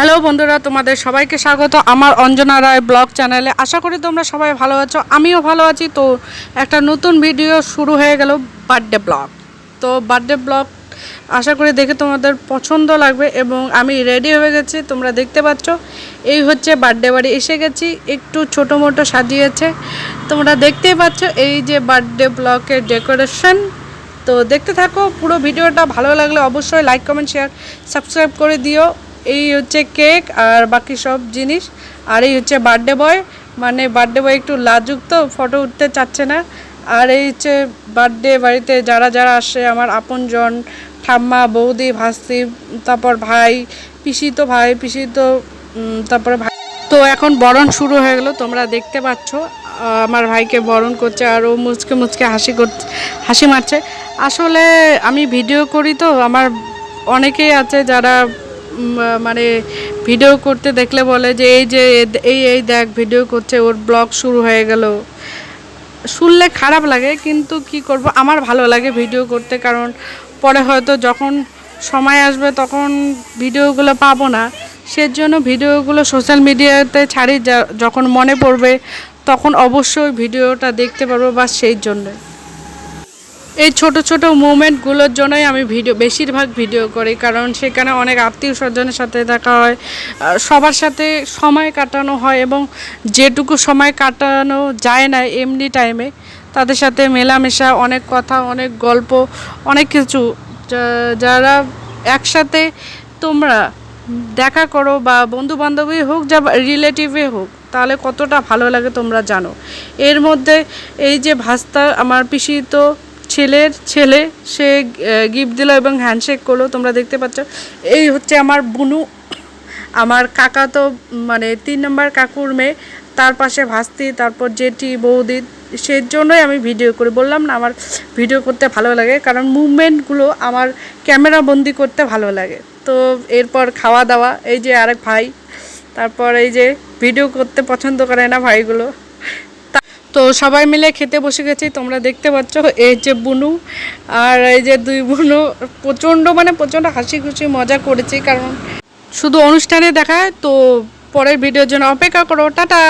Hello বন্ধুরা, তোমাদের সবাইকে স্বাগত আমার অঞ্জনা রায় ব্লগ চ্যানেলে। আশা করি তোমরা সবাই ভালো আছো, আমিও ভালো আছি। তো একটা নতুন ভিডিও শুরু হয়ে গেল বার্থডে ব্লগ। তো বার্থডে ব্লগ আশা করি দেখে তোমাদের পছন্দ লাগবে এবং আমি রেডি হয়ে গেছি, তোমরা দেখতে পাচ্ছ। এই হচ্ছে বার্থডে বাড়ি, এসে গেছি, একটু ছোটো মোটো সাজিয়েছে। তোমরা দেখতেই পাচ্ছ এই যে বার্থডে ব্লগের ডেকোরেশন। তো দেখতে থাকো, পুরো ভিডিওটা ভালো লাগলে অবশ্যই লাইক, কমেন্ট, শেয়ার, সাবস্ক্রাইব করে দিও। এই হচ্ছে কেক আর বাকি সব জিনিস। আর এই হচ্ছে বার্থডে বয়। মানে বার্থডে বয় একটু লাজুক তো, ফটো উঠতে চাচ্ছে না। আর এই হচ্ছে বার্থডে বাড়িতে যারা যারা আসে, আমার আপনজন, ঠাম্মা, বৌদি, ভাস্তি, তারপর ভাই, পিসি তো ভাই, পিসি তো তারপরে ভাই। তো এখন বরণ শুরু হয়ে গেলো, তোমরা দেখতে পাচ্ছ। আমার ভাইকে বরণ করছে আর ও মুচকে মুচকে হাসি করছে হাসি মারছে। আসলে আমি ভিডিও করি তো, আমার অনেকেই আছে যারা মানে ভিডিও করতে দেখলে বলে যে এই যে এই এই দেখ ভিডিও করছে, ওর ব্লগ শুরু হয়ে গেল। শুনলে খারাপ লাগে, কিন্তু কি করব? আমার ভালো লাগে ভিডিও করতে, কারণ পরে হয়তো যখন সময় আসবে তখন ভিডিওগুলো পাবো না। সেজন্য ভিডিওগুলো সোশ্যাল মিডিয়াতে ছাড়ি যখন মনে পড়বে তখন অবশ্যই ভিডিওটা দেখতে পারব বা সেই জন্যে। এই ছোট ছোট মুমেন্টগুলোর জন্যই আমি ভিডিও, বেশিরভাগ ভিডিও করি, কারণ সেখানে অনেক আত্মীয় স্বজনের সাথে দেখা হয় সবার সাথে সময় কাটানো হয় এবং যেটুকু সময় কাটানো যায় না এমনি টাইমে তাদের সাথে মেলামেশা, অনেক কথা, অনেক গল্প, অনেক কিছু যারা একসাথে তোমরা দেখা করো বা বন্ধু বান্ধবী হোক যা রিলেটিভে হোক, তাহলে কতটা ভালো লাগে তোমরা জানো। এর মধ্যে এই যে ভাস্তা, আমার পিসি তো ছেলের ছেলে, সে গিফট দিল এবং হ্যান্ডশেক করল, তোমরা দেখতে পাচ্ছ। এই হচ্ছে আমার বুনু। আমার কাকা তো মানে তিন নম্বর কাকুর মেয়ে। তার পাশে ভাস্তি, তারপর জেঠি, বৌদি। সেই জন্যই আমি ভিডিও করি। বললাম না, আমার ভিডিও করতে ভালো লাগে, কারণ মুভমেন্টগুলো আমার ক্যামেরা বন্দি করতে ভালো লাগে। তো এরপর খাওয়া দাওয়া এই যে আরেক ভাই। তারপর এই যে ভিডিও করতে পছন্দ করে না ভাইগুলো। তা- সবাই মিলে খেতে বসে গেছি, তোমরা দেখতে পাচ্ছ এই যে বুনু আর এই যে দুই বুনু। প্রচণ্ড মানে প্রচণ্ড হাসি খুশি মজা করেছি কারণ শুধু অনুষ্ঠানে দেখায়, তো পরের ভিডিওর জন্য অপেক্ষা করো, টাটা!